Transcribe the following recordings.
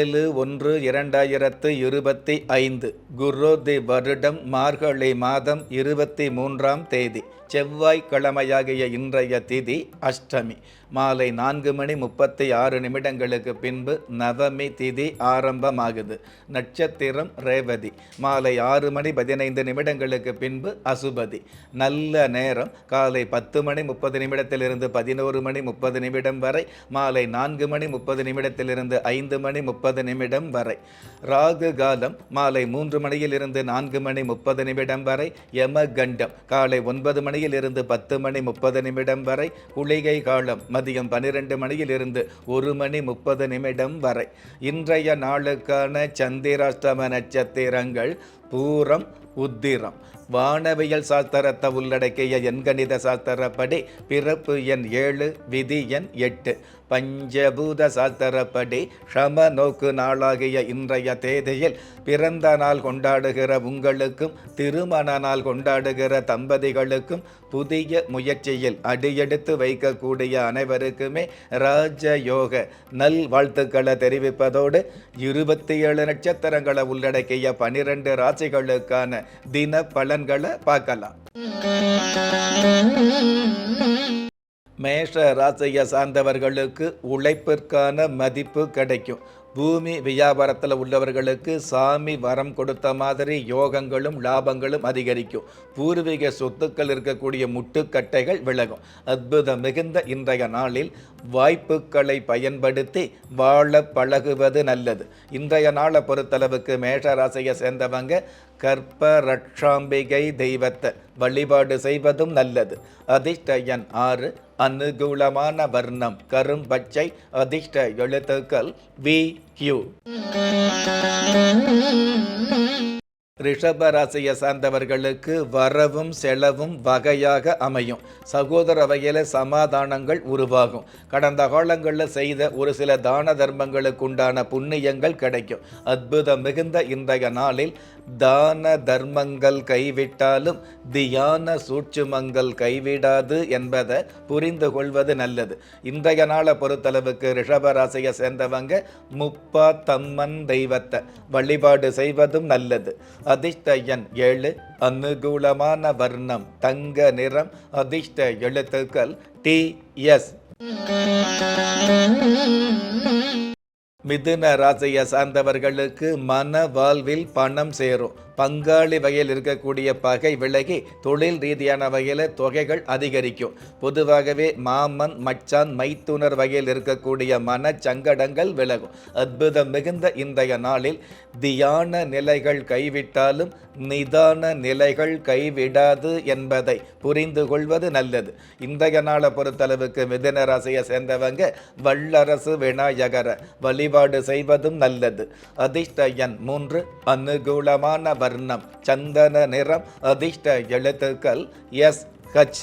ஏழு ஒன்று இரண்டாயிரத்து இருபத்தி ஐந்து குரோதி வருடம் மார்கழி மாதம் இருபத்தி மூன்றாம் தேதி செவ்வாய்க்கிழமையாகிய இன்றைய திதி அஷ்டமி. மாலை நான்கு மணி முப்பத்தி ஆறு நிமிடங்களுக்கு பின்பு நவமி திதி ஆரம்பமாகுது. நட்சத்திரம் ரேவதி. மாலை ஆறு மணி பதினைந்து நிமிடங்களுக்கு பின்பு அசுபதி. நல்ல நேரம். காலை பத்து மணி முப்பது நிமிடத்திலிருந்து பதினோரு மணி முப்பது நிமிடம் வரை. மாலை நான்கு மணி முப்பது நிமிடத்திலிருந்து ஐந்து மணி முப்பது நிமிடம் வரை. ராகு காலம். மாலை மூன்று மணியிலிருந்து நான்கு மணி முப்பது நிமிடம் வரை. யம கண்டம் காலை ஒன்பது மணியிலிருந்து பத்து மணி முப்பது நிமிடம் வரை. குளிகை காலம். மதியம் பன்னிரண்டு மணியிலிருந்து ஒரு மணி முப்பது நிமிடம் வரை. இன்றைய நாளுக்கான சந்திராஷ்டம நட்சத்திரங்கள் பூரம் உத்திரம். வானவியல் சாஸ்திரத்தை உள்ளடக்கிய எண்கணித சாஸ்திரப்படி பிறப்பு எண் ஏழு விதி எண் எட்டு. பஞ்சபூத சாஸ்திரப்படி ஷம நோக்கு நாளாகிய இன்றைய தேதியில் பிறந்த நாள் கொண்டாடுகிற உங்களுக்கும் திருமண நாள் கொண்டாடுகிற தம்பதிகளுக்கும் புதிய முயற்சியில் அடியெடுத்து வைக்கக்கூடிய அனைவருக்குமே ராஜயோக நல் வாழ்த்துக்களை தெரிவிப்பதோடு இருபத்தி ஏழு நட்சத்திரங்களை உள்ளடக்கிய பனிரெண்டு ராசிகளுக்கான தின பலன்களை பார்க்கலாம். மேஷ ராசியை சார்ந்தவர்களுக்கு உழைப்பிற்கான மதிப்பு கிடைக்கும். பூமி வியாபாரத்தில் உள்ளவர்களுக்கு சாமி வரம் கொடுத்த மாதிரி யோகங்களும் லாபங்களும் அதிகரிக்கும். பூர்வீக சொத்துக்கள் இருக்கக்கூடிய முட்டுக்கட்டைகள் விலகும். அற்புதம் மிகுந்த இன்றைய நாளில் வாய்ப்புகளை பயன்படுத்தி வாழ பழகுவது நல்லது. இன்றைய நாளை பொறுத்தளவுக்கு மேஷராசியை சேர்ந்தவங்க கற்ப ரட்சாம்பிகை தெய்வத்தை வழிபாடு செய்வதும் நல்லது. அதிர்ஷ்ட எண் ஆறு அனுகூலமான வர்ணம். கரும்பச்சை அதிர்ஷ்ட எழுத்துக்கள் வி. கியூ. ரிஷப ராசியை சார்ந்தவர்களுக்கு வரவும் செலவும் வகையாக அமையும். சகோதர வகையில் சமாதானங்கள் உருவாகும். கடந்த காலங்களில் செய்த ஒரு சில தான தர்மங்களுக்கு உண்டான புண்ணியங்கள் கிடைக்கும். அற்புதம் மிகுந்த இன்றைய நாளில் தான தர்மங்கள் கைவிட்டாலும் தியான சூட்சுமங்கள் கைவிடாது என்பதை புரிந்து கொள்வது நல்லது. இன்றைய நாளை பொறுத்தளவுக்கு ரிஷபராசியை சேர்ந்தவங்க முப்பா தம்மன் தெய்வத்தை வழிபாடு செய்வதும் நல்லது. அதிர்ஷ்ட எண் ஏழு அனுகூலமான வர்ணம் தங்க நிறம் அதிர்ஷ்ட எழுத்துக்கள் டி எஸ். மிதுன ராசியை சார்ந்தவர்களுக்கு மன வாழ்வில் பணம் சேரும். பங்காளி வகையில் இருக்கக்கூடிய பகை விலகி தொழில் ரீதியான வகையில் தொகைகள் அதிகரிக்கும். பொதுவாகவே மாமன் மச்சான் மைத்துனர் வகையில் இருக்கக்கூடிய மனச்சங்கடங்கள் விலகும். அற்புதம் மிகுந்த இன்றைய நாளில் தியான நிலைகள் கைவிட்டாலும் நிதான நிலைகள் கைவிடாது என்பதை புரிந்து கொள்வது நல்லது. இன்றைய நாளை பொறுத்தளவுக்கு மிதுன ராசியை சேர்ந்தவங்க வல்லரசு விநாயகர வழிபாடு செய்வதும் நல்லது. அதிர்ஷ்ட எண் மூன்று அனுகூலமான வர்ணம். சந்தன நிறம் அதிர்ஷ்ட எழுத்துக்கள் எஸ் ஹச்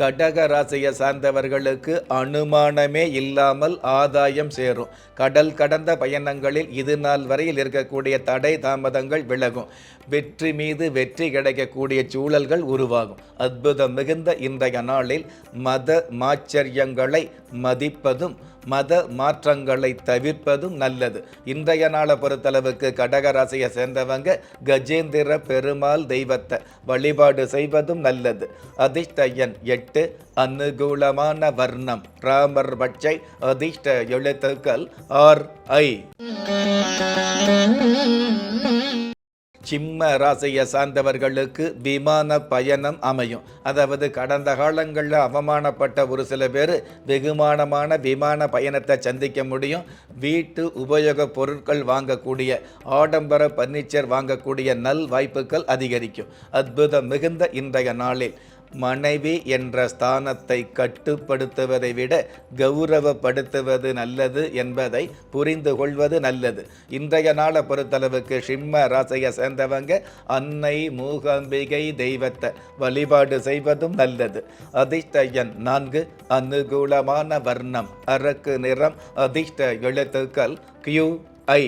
கடக ராசியை சார்ந்தவர்களுக்கு அனுமானமே இல்லாமல் ஆதாயம் சேரும். கடல் கடந்த பயணங்களில் இது நாள் வரையில் இருக்கக்கூடிய தடை தாமதங்கள் விலகும். வெற்றி மீது வெற்றி கிடைக்கக்கூடிய சூழல்கள் உருவாகும். அற்புதம் மிகுந்த இன்றைய நாளில் மத மாச்சரியங்களை மதிப்பதும் மத மாற்றங்களை தவிர்ப்பதும் நல்லது. இன்றைய நாளை பொறுத்தளவுக்கு கடகராசியை சேர்ந்தவங்க கஜேந்திர பெருமாள் தெய்வத்தை வழிபாடு செய்வதும் நல்லது. அதிர்ஷ்டயன் எட்டு அனுகூலமான வர்ணம். ராமர் பட்சை அதிர்ஷ்ட எழுத்துக்கள் ஆர் ஐ. சிம்ம ராசியை சார்ந்தவர்களுக்கு விமான பயணம் அமையும். அதாவது கடந்த காலங்களில் அவமானப்பட்ட ஒரு சில பேர் வெகுமானமான விமான பயணத்தை சந்திக்க முடியும். வீட்டு உபயோகப் பொருட்கள் வாங்கக்கூடிய ஆடம்பர பர்னிச்சர் வாங்கக்கூடிய நல் வாய்ப்புகள் அதிகரிக்கும். அற்புதம் மிகுந்த இன்றைய நாளில். மனைவி என்ற ஸ்தானத்தை கட்டுப்படுத்துவதை விட கௌரவப்படுத்துவது நல்லது என்பதை புரிந்து கொள்வது நல்லது. இன்றைய நாளை பொறுத்தளவுக்கு சிம்ம ராசியை சேர்ந்தவங்க அன்னை மூகாம்பிகை தெய்வத்தை வழிபாடு செய்வதும் நல்லது. அதிர்ஷ்ட எண் நான்கு அனுகூலமான வர்ணம் அரக்கு நிறம் அதிர்ஷ்ட எழுத்துக்கள் கியூ ஐ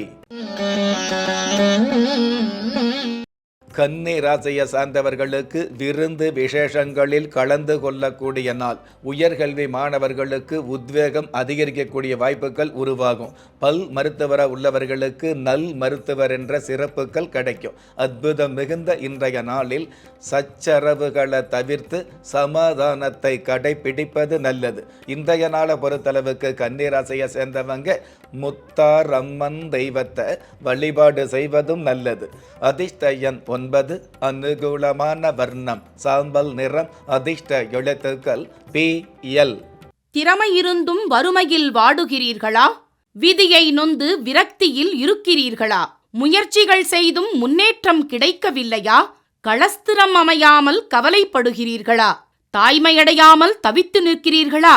கன்னி ராசியை சார்ந்தவர்களுக்கு விருந்து விசேஷங்களில் கலந்து கொள்ளக்கூடிய நாள். உயர்கல்வி மாணவர்களுக்கு உத்வேகம் அதிகரிக்கக்கூடிய வாய்ப்புகள் உருவாகும். பல் மருத்துவராக உள்ளவர்களுக்கு நல் மருத்துவர் என்ற சிறப்புகள் கிடைக்கும். அற்புதம் மிகுந்த இன்றைய நாளில் சச்சரவுகளை தவிர்த்து சமாதானத்தை கடைபிடிப்பது நல்லது. இன்றைய நாளை பொறுத்தளவுக்கு கன்னிராசையை சேர்ந்தவங்க முத்தார் அம்மன் தெய்வத்தை வழிபாடு செய்வதும் நல்லது. அதிர்ஷ்டயன் ஒன்பது அனுகூலமான வர்ணம் சாம்பல் நிறம் அதிர்ஷ்ட எழுத்துக்கள் பி எல். திறமையிருந்தும் வறுமையில் வாடுகிறீர்களா? விதியை நொந்து விரக்தியில் இருக்கிறீர்களா? முயற்சிகள் செய்தும் முன்னேற்றம் கிடைக்கவில்லையா? களஸ்திரம் அமையாமல் கவலைப்படுகிறீர்களா? தாய்மையடையாமல் தவித்து நிற்கிறீர்களா?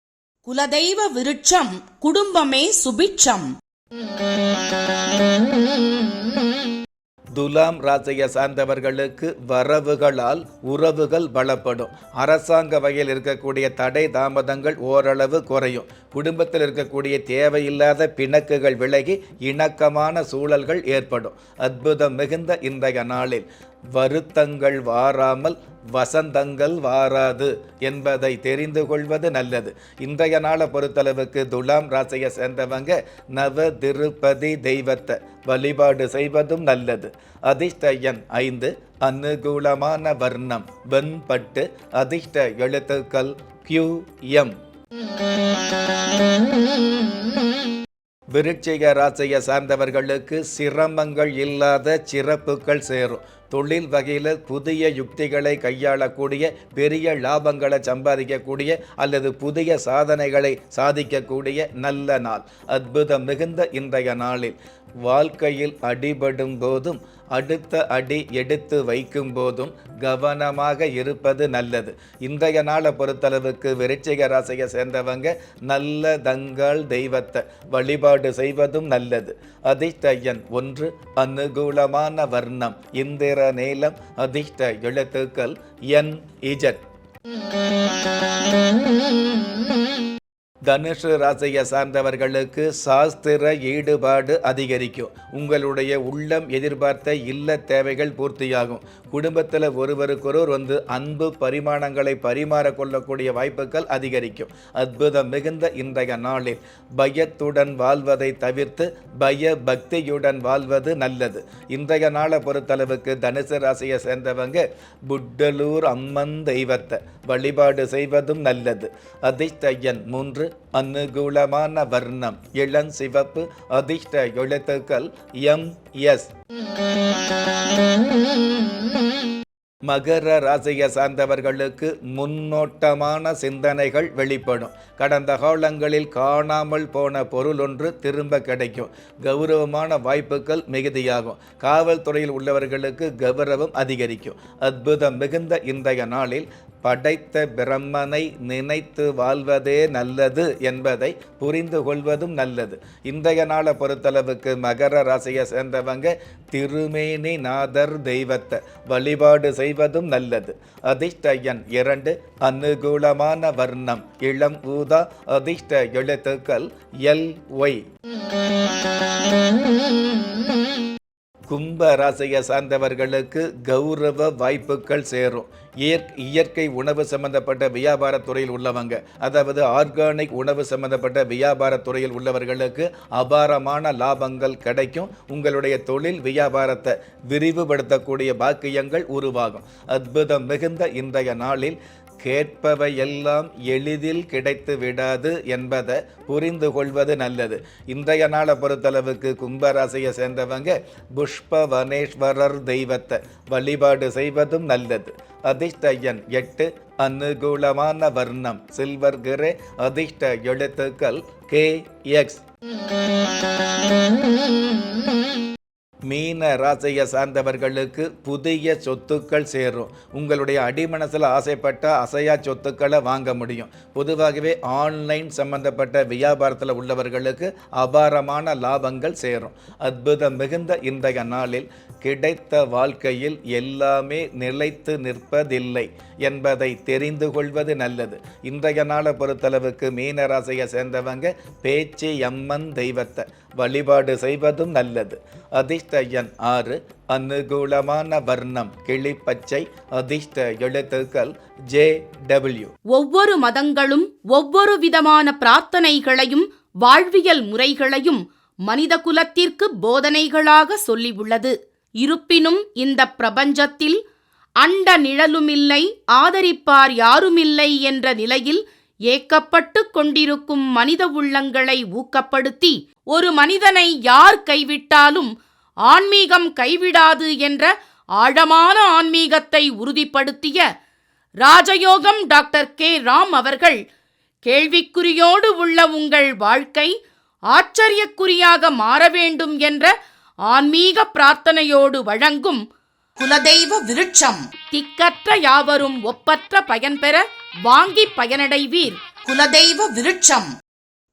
குலதெய்வ விருட்சம் குடும்பமே சுபிட்சம். துலாம் ராசியை சார்ந்தவர்களுக்கு வரவுகளால் உறவுகள் பலப்படும். அரசாங்க வகையில் இருக்கக்கூடிய தடை தாமதங்கள் ஓரளவு குறையும். குடும்பத்தில் இருக்கக்கூடிய தேவையில்லாத பிணக்குகள் விலகி இணக்கமான சூழல்கள் ஏற்படும். அற்புதம் மிகுந்த இன்றைய நாளில். வருத்தங்கள் வாராமல் வசந்தங்கள் வாராது என்பதை தெரிந்து கொள்வது நல்லது. இன்றைய நாளை பொறுத்தளவுக்கு துலாம் ராசியை சேர்ந்தவங்க நவ திருப்பதி தெய்வத்தை வழிபாடு செய்வதும் நல்லது. அதிர்ஷ்ட எண் ஐந்து அனுகூலமான வர்ணம் வெண்பட்டு அதிர்ஷ்ட எழுத்துக்கள் கியூ எம் விருட்சிக ராசியை சார்ந்தவர்களுக்கு சிரமங்கள் இல்லாத சிறப்புகள் சேரும். தொழில் வகையில் புதிய யுக்திகளை கையாளக்கூடிய பெரிய லாபங்களை சம்பாதிக்கக்கூடிய அல்லது புதிய சாதனைகளை சாதிக்கக்கூடிய நல்ல நாள். அற்புதம் மிகுந்த இன்றைய நாளில். வாழ்க்கையில் அடிபடும் போதும் அடுத்த அடி எடுத்து வைக்கும் போதும் கவனமாக இருப்பது நல்லது. இன்றைய நாளை பொறுத்தளவுக்கு விருச்சிக ராசியை சேர்ந்தவங்க நல்ல தங்கள் தெய்வத்தை வழிபாடு செய்வதும் நல்லது. அதிர்ஷ்டயன் ஒன்று அனுகூலமான வர்ணம் இந்திர நீளம் அதிர்ஷ்ட எழுத்துக்கள் என் இஜட். தனுஷு ராசியை சார்ந்தவர்களுக்கு சாஸ்திர ஈடுபாடு அதிகரிக்கும். உங்களுடைய உள்ளம் எதிர்பார்த்த இல்ல தேவைகள் பூர்த்தியாகும். குடும்பத்தில் ஒருவருக்கொருவர் வந்து அன்பு பரிமாணங்களை பரிமாறக்கொள்ளக்கூடிய வாய்ப்புகள் அதிகரிக்கும். அற்புதம் மிகுந்த இன்றைய நாளில். பயத்துடன் வாழ்வதை தவிர்த்து பய பக்தியுடன் வாழ்வது நல்லது. இன்றைய நாளை பொறுத்தளவுக்கு தனுசு ராசியை சேர்ந்தவங்க புட்டலூர் அம்மன் தெய்வத்தை வழிபாடு செய்வதும் நல்லது. அதிர்ஷ்ட மூன்று அனுகூலமான வர்ணம் இளம் சிவப்பு அதிர்ஷ்ட எழுத்துக்கள் எம் எஸ். மகர ராசியை சார்ந்தவர்களுக்கு முன்னோட்டமான சிந்தனைகள் வெளிப்படும். கடந்த காலங்களில் காணாமல் போன பொருள் ஒன்று திரும்ப கிடைக்கும். கௌரவமான வாய்ப்புகள் மிகுதியாகும். காவல்துறையில் உள்ளவர்களுக்கு கௌரவம் அதிகரிக்கும். அற்புதம் மிகுந்த இன்றைய நாளில் படைத்த பிரம்மனை நினைத்து வாழ்வதே நல்லது என்பதை புரிந்து கொள்வதும் நல்லது. இன்றைய நாளை பொறுத்தளவுக்கு மகர ராசியை சேர்ந்தவங்க திருமேனி நாதர் தெய்வத்தை வழிபாடு செய்வதும் நல்லது. அதிர்ஷ்டயன் இரண்டு அனுகூலமான வர்ணம் இளம் ஊதா அதிர்ஷ்ட எழுத்துக்கள் எல் ஒய். கும்ப ராசியை சார்ந்தவர்களுக்கு கௌரவ வாய்ப்புகள் சேரும். இயற்கை உணவு சம்பந்தப்பட்ட வியாபாரத்துறையில் உள்ளவங்க அதாவது ஆர்கானிக் உணவு சம்பந்தப்பட்ட வியாபாரத்துறையில் உள்ளவர்களுக்கு அபாரமான லாபங்கள் கிடைக்கும். உங்களுடைய தொழில் வியாபாரத்தை விரிவுபடுத்தக்கூடிய பாக்கியங்கள் உருவாகும். அற்புதம் மிகுந்த இன்றைய நாளில் கேட்பவையெல்லாம் எளிதில் கிடைத்து விடாது என்பதை புரிந்து கொள்வது நல்லது. இன்றைய நாளை பொறுத்தளவுக்கு கும்பராசியை சேர்ந்தவங்க புஷ்பவனேஸ்வரர் தெய்வத்தை வழிபாடு செய்வதும் நல்லது. அதிர்ஷ்டயன் எட்டு அனுகூலமான வர்ணம் சில்வர் கிரே அதிர்ஷ்ட எழுத்துக்கள் கே எக்ஸ். மீன ராசியை சார்ந்தவர்களுக்கு புதிய சொத்துக்கள் சேரும். உங்களுடைய அடிமனசில் ஆசைப்பட்ட அசையா சொத்துக்களை வாங்க முடியும். பொதுவாகவே ஆன்லைன் சம்பந்தப்பட்ட வியாபாரத்தில் உள்ளவர்களுக்கு அபாரமான லாபங்கள் சேரும். அற்புதம் மிகுந்த இன்றைய நாளில் கிடைத்த வாழ்க்கையில் எல்லாமே நிலைத்து நிற்பதில்லை என்பதை தெரிந்து கொள்வது நல்லது. இன்றைய நாளை பொறுத்தளவுக்கு மீன ராசியை சேர்ந்தவங்க பேச்சு எம்மன் தெய்வத்தை வழிபாடு செய்வதும் நல்லது. அதிர்ஷ்ட எண் ஆறு அனுகூலமான வர்ணம் கிளிப்பச்சை அதிர்ஷ்ட எழுத்துக்கள் ஜே டபிள்யூ. ஒவ்வொரு மதங்களும் ஒவ்வொரு விதமான பிரார்த்தனைகளையும் வாழ்வியல் முறைகளையும் மனித குலத்திற்கு போதனைகளாக சொல்லியுள்ளது. இருப்பினும் இந்த பிரபஞ்சத்தில் அண்ட நிழலுமில்லை ஆதரிப்பார் யாருமில்லை என்ற நிலையில் ஏக்கப்பட்டு கொண்டிருக்கும் மனித உள்ளங்களை ஊக்கப்படுத்தி ஒரு மனிதனை யார் கைவிட்டாலும் ஆன்மீகம் கைவிடாது என்ற ஆழமான ஆன்மீகத்தை உறுதிப்படுத்திய ராஜயோகம் டாக்டர் கே. ராம் அவர்கள் கேள்விக்குறியோடு உள்ள உங்கள் வாழ்க்கை ஆச்சரியக்குறியாக மாற வேண்டும் என்ற ஆன்மீக பிரார்த்தனையோடு வழங்கும் குலதெய்வ விருட்சம். திக்கற்ற யாவரும் ஒப்பற்ற பயன்பெற வாங்கி பயனடைவீர். குலதெய்வ விருட்சம்.